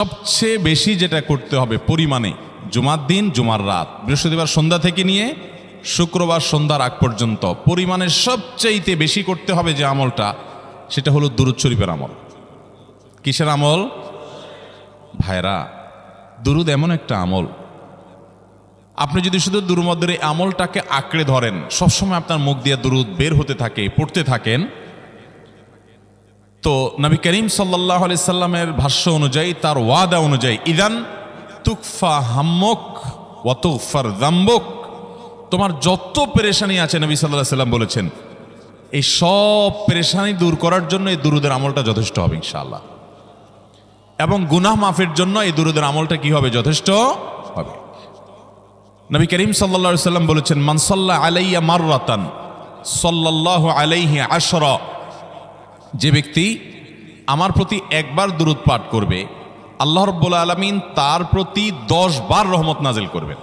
সবচেয়ে বেশি যেটা করতে হবে পরিমাণে, জুমার দিন, জুমার রাত। বৃহস্পতিবার সন্ধ্যা থেকে নিয়ে শুক্রবার সন্ধ্যার আগ পর্যন্ত পরিমাণে সবচাইতে বেশি করতে হবে যে আমলটা, সেটা হলো দুরুদ শরীফের আমল। কিসের আমল? ভাইরা, দুরুদ এমন একটা আমল। আপনি যদি শুধু দুর্মদের এই আমলটাকে আঁকড়ে ধরেন, সবসময় আপনার মুখ দিয়ে দুরুদ বের হতে থাকে, পড়তে থাকেন তো নবী করিম সাল্লাহ আলি সাল্লামের ভাষ্য অনুযায়ী, তার ওয়াদা অনুযায়ী, ইদান তুকফা হাম্মক ওয়াতুফার দাম্বক। তোমার যত পেরেশানি আছে, নবী সাল্লাহ সাল্লাম বলেছেন, এই সব পেরেশানি দূর করার জন্য এই দুরুদের আমলটা যথেষ্ট হবে, ইনশাআল্লাহ। এবং গুনাহ মাফের জন্য এই দুরুদের আমলটা কি হবে? যথেষ্ট হবে। নবী করিম সাল্লা সাল্লাম বলেছেন মানসাল্লাহ আলাইয়া মাররাতান, সাল্লাল্লাহু আলাইহি আশরা। যে ব্যক্তি আমার প্রতি একবার দূরত পাঠ করবে, আল্লাহ রব্বুল আলমিন তার প্রতি দশ বার রহমত নাজিল করবেন।